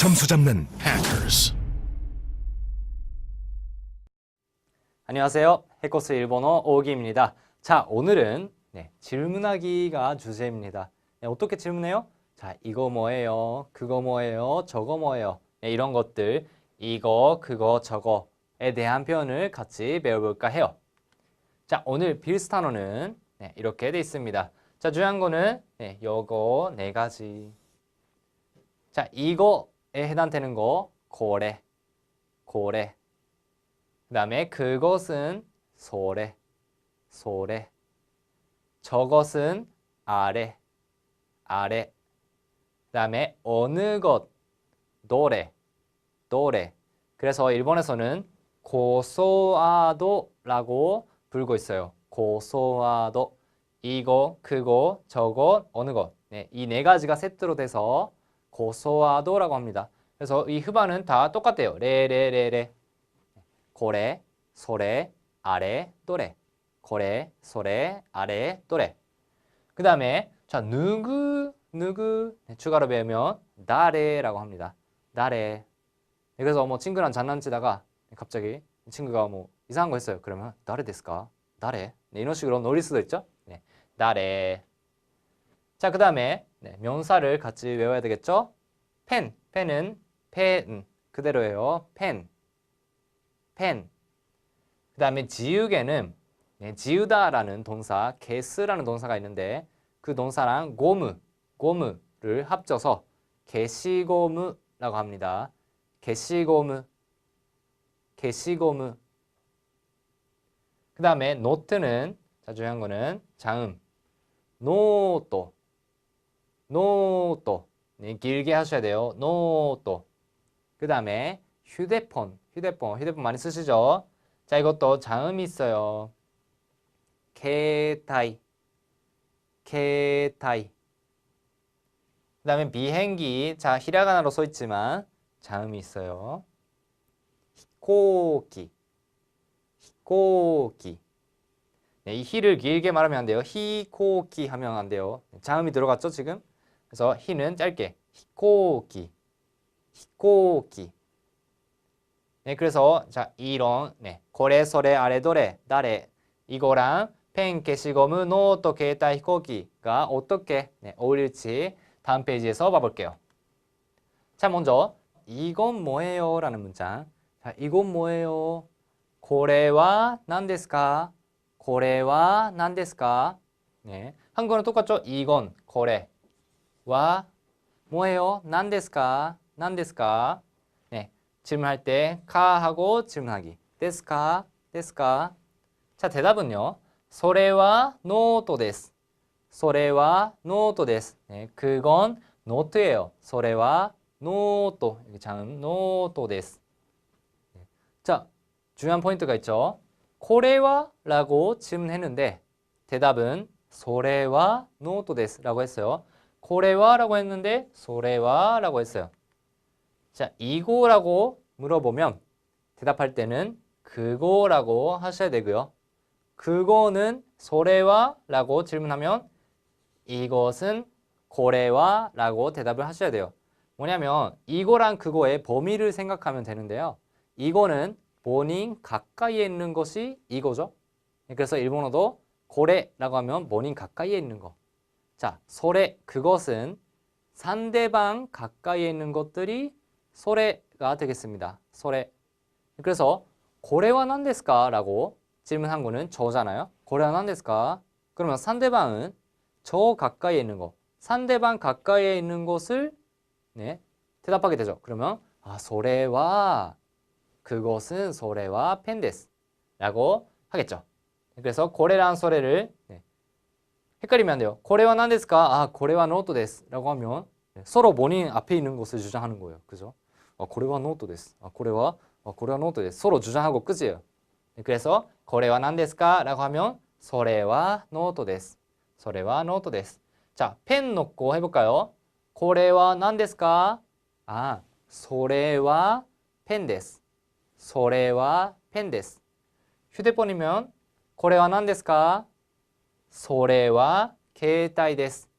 점수 잡는 Hackers. 안녕하세요. 해코스 일본어 오기입니다. 자, 오늘은 네, 질문하기가 주제입니다. 네, 어떻게 질문해요? 자, 이거 뭐예요? 그거 뭐예요? 저거 뭐예요? 네, 이런 것들, 이거, 그거, 저거에 대한 표현을 같이 배워볼까 해요. 자, 오늘 비슷한어는 네, 이렇게 돼 있습니다. 자, 중요한 거는 네, 요거 네 가지. 자, 이거에 해당되는 거 고래, 고래. 그 다음에 그것은 소래, 소래. 저것은 아래, 아래. 그 다음에 어느 것, 노래, 노래. 그래서 일본에서는 고소아도라고 부르고 있어요. 고소아도. 이거, 그거, 저거, 어느 것. 네, 이 네 가지가 세트로 돼서 고소아도라고 합니다. 그래서 이 흡안은 다 똑같아요. 레레레레. 고래, 소래, 아래, 또래. 고래, 소래, 아래, 또래. 그 다음에 자 누구, 누구 네, 추가로 배우면 나래라고 합니다. 나래. 네, 그래서 뭐 친구랑 장난치다가 갑자기 친구가 뭐 이상한 거 했어요. 그러면 나래 됐을까? 나래. 네, 이런 식으로 놀릴 수도 있죠. 네, 나래. 자, 그 다음에 네, 명사를 같이 외워야 되겠죠? 펜, 펜은 펜 그대로예요. 펜, 펜. 그 다음에 지우개는 네, 지우다라는 동사, 게스라는 동사가 있는데 그 동사랑 고무, 고무를 합쳐서 게시고무라고 합니다. 게시고무, 게시고무. 그 다음에 노트는 자 중요한 거는 자음, 노또, 노또. 네, 길게 하셔야 돼요. 노또. 그 다음에 휴대폰, 휴대폰, 휴대폰 많이 쓰시죠? 자, 이것도 자음이 있어요. 케타이, 케타이. 그 다음에 비행기, 자, 히라가나로 써 있지만 자음이 있어요. 히코키, 히코키. 네, 이 히를 길게 말하면 안 돼요. 히코키 하면 안 돼요. 자음이 들어갔죠, 지금? 그래서 히는 짧게 히코키, 히코키. 네, 그래서 자 이런 네, 고래소래 아래도래 나래 이거랑 펜, 게시고무, 노트, 게이타, 히코키가 어떻게 네, 어울릴지 다음 페이지에서 봐볼게요. 자, 먼저 이건 뭐예요? 라는 문장. 자, 이건 뭐예요? 고래와 난데스까? 고래와 난데스까? 네, 한국어는 똑같죠? 이건 고래 와 뭐예요? 난데스까? 난데스까? 네, 질문할 때 카하고 질문하기. 데스까? 데스까? 자, 대답은요. 소레와 노트 데스. 소레와 노트 데스. 네, 그건 노트예요. 소레와 노트. 여기 자음 노트 데스. 네. 자, 중요한 포인트가 있죠. 코레와 라고 질문했는데 대답은 소레와 노트 데스라고 했어요. 고래와라고 했는데 소래와라고 했어요. 자, 이거라고 물어보면 대답할 때는 그거라고 하셔야 되고요. 그거는 소래와라고 질문하면 이것은 고래와라고 대답을 하셔야 돼요. 뭐냐면 이거랑 그거의 범위를 생각하면 되는데요. 이거는 본인 가까이에 있는 것이 이거죠. 그래서 일본어도 고래라고 하면 본인 가까이에 있는 거. 자, 소래 그것은 상대방 가까이에 있는 것들이 소래가 되겠습니다. 소래. 그래서 고래와 난데스까? 라고 질문한 거는 저잖아요. 고래와 난데스까? 그러면 상대방은 저 가까이에 있는 거, 상대방 가까이에 있는 것을 네, 대답하게 되죠. 그러면 아, 소래와 그것은 소래와 펜데스 라고 하겠죠. 그래서 고래랑 소래를 네, 헷갈리면 안 돼요. 고래와 난데스까? 아, 고래와 노트 데스. 라고 하면 네, 서로 본인 앞에 있는 것을 주장하는 거예요. 그죠? 아, 고래와 노트 데스. 아, 고래와 아, 고래와 노트 데스. 서로 주장하고 끝이에요. 네, 그래서 고래와 난데스까? 라고 하면 소래와 노트 데스. 소래와 노트 데스. 자, 펜 놓고 해 볼까요? 고래와 난데스까? 아, 소래와 펜 데스. 소래와 펜 데스. 휴대폰이면 고래와 난데스까? それは携帯です。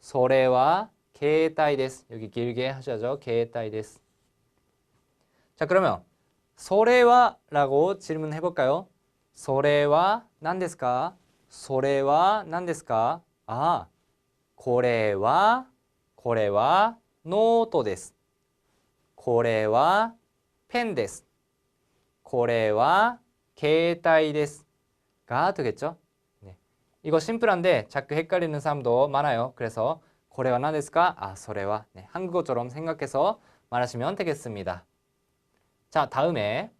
それは 携帯です. 여기 길게 하셔야죠. 携帯です. 자, 그러면 それは 라고 질문해 볼까요? それは何ですか?それは何ですか? 아, これはこれはノートです。これはペンです。これは携帯です. 가 되겠죠? 이거 심플한데 자꾸 헷갈리는 사람도 많아요. 그래서 고래와 나데스까? 아 소래와 네, 한국어처럼 생각해서 말하시면 되겠습니다. 자 다음에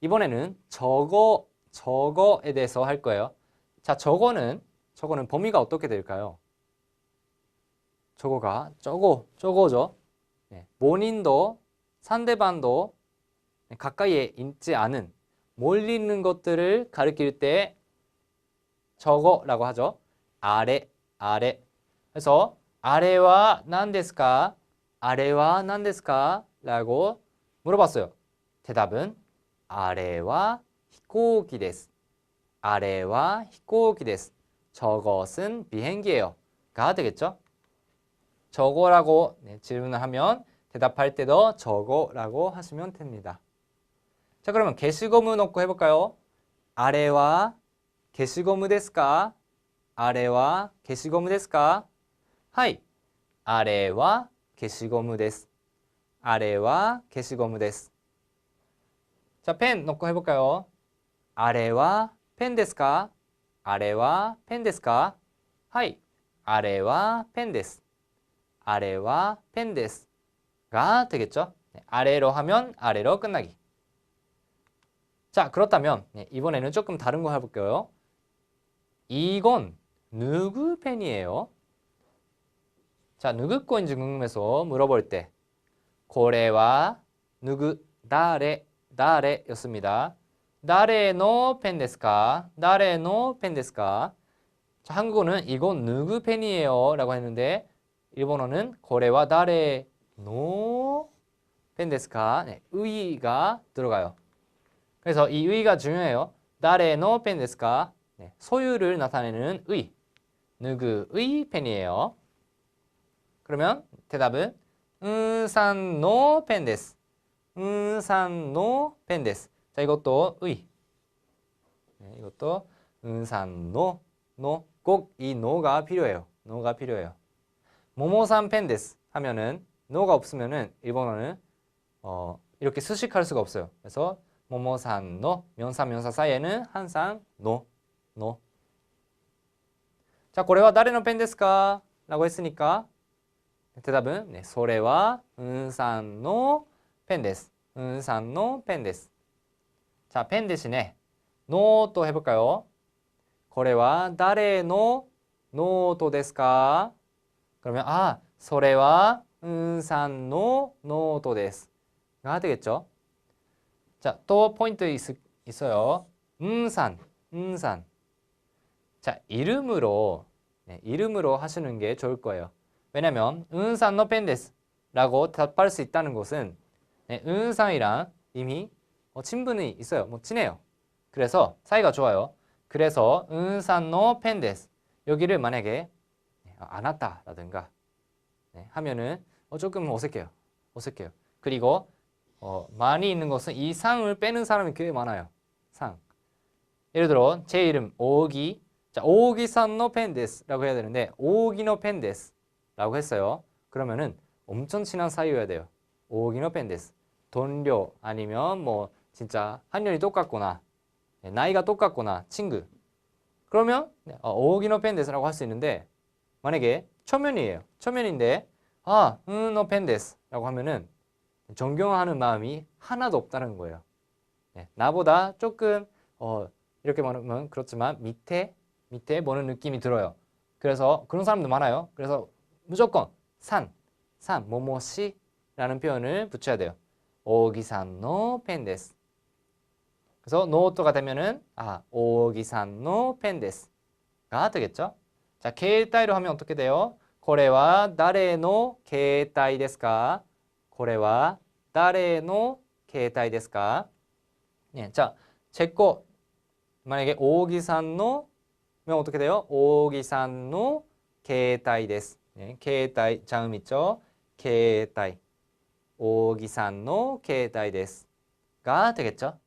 이번에는 저거 저거에 대해서 할 거예요. 자 저거는 저거는 범위가 어떻게 될까요? 저거가 저거 저거죠. 네, 본인도 상대방도 가까이에 있지 않은 멀리 있는 것들을 가리킬 때 저거라고 하죠. 아래 아래. 그래서 아래와 난데스까? 아래와 난데스까? 라고 물어봤어요. 대답은 아래와 히코기 데스. 아래와 히코기 데스. 저것은 비행기예요. 가 되겠죠? 저거라고 네, 질문을 하면 대답할 때도 저거라고 하시면 됩니다. 자, 그러면 게시고무 넣고 해볼까요? 아래와 게시고무 데스까? 아래와 게시고무 데스까? 하이. 아래와 게시고무 데스. 아래와 게시고무 데스. 자, 펜 넣고 해볼까요? 아래와 펜 데스까? 아래와 펜 데스까? 하이. 아래와 펜 데스. 아래와 펜 데스가 되겠죠? 네, 아래로 하면 아래로 끝나기. 자, 그렇다면 네, 이번에는 조금 다른 거 해볼게요. 이건 누구 펜이에요? 자, 누구 거인지 궁금해서 물어볼 때 고래와 누구, 나레, 나레였습니다. 나레의 펜 데스까? 나레의 펜 데스까? 자, 한국어는 이건 누구 펜이에요? 라고 했는데 일본어는 고래와 나레의 펜 데스까? 네, 의가 들어가요. 그래서 이 의가 중요해요. 나레의 펜 데스까? 네, 소유를 나타내는 의. 누구의 펜이에요? 그러면 대답은 은산노 펜 데스. 은산노 펜 데스. 자, 이것도 의. 네, 이것도 은산노 노. 꼭 이 노가 필요해요. 노가 필요해요. 모모산 펜 데스 하면은 노가 없으면은 일본어는 어, 이렇게 수식할 수가 없어요. 그래서 모모산 노 명사 명사 사이에는 항상 노 노. 자, 고래와 다레노 펜 데스까? 라고 했으니까 대답은 네, 소래와 은산노 펜 데스. 은산노 펜 데스. 자, 펜 대신에 노또 해볼까요? 고래와 다레노 노토 데스까? 그러면 아, 소래와 은산노 노토 데스가 되겠 죠? 자, 또 포인트 있, 있어요. 음 산, 음 산. 자, 이름으로 네, 이름으로 하시는 게 좋을 거예요. 왜냐면 은산 노 펜데스 라고 답할 수 있다는 것은 네, 은산이랑 이미 어, 친분이 있어요. 뭐 친해요. 그래서 사이가 좋아요. 그래서 은산 노 펜데스 여기를 만약에 네, 안 왔다라든가 네, 하면은 어, 조금 어색해요. 어색해요. 그리고 어, 많이 있는 것은 이 상을 빼는 사람이 꽤 많아요. 상. 예를 들어 제 이름 오기 자 오기 산노 펜데스라고 해야 되는데 오기노 펜데스라고 했어요. 그러면은 엄청 친한 사이여야 돼요. 오기노 펜데스. 돈료 아니면 뭐 진짜 학년이 똑같거나 네, 나이가 똑같거나 친구. 그러면 네, 어, 오기노 펜데스라고 할 수 있는데 만약에 초면이에요. 초면인데 아, 은노 펜데스라고 하면은 존경하는 마음이 하나도 없다는 거예요. 네, 나보다 조금 어, 이렇게 말하면 그렇지만 밑에 밑에 보는 느낌이 들어요. 그래서 그런 사람도 많아요. 그래서 무조건 산, 산, 모모시라는 표현을 붙여야 돼요. 오기산노 펜데스. 그래서 노토가 되면은 아 오기산노 펜데스가 되겠죠. 자, 케이타이로 하면 어떻게 돼요? 고래와 나레노 케이타이 데스까? 고래와 나레노 케이타이 데스까? 예, 자, 제거 만약에 오기산노 면 어떻게 돼요? 오기산노 케이타이 데스. 네, 케이타이 자음 있죠? 케이타이 오기산노 케이타이 데스가 되겠죠?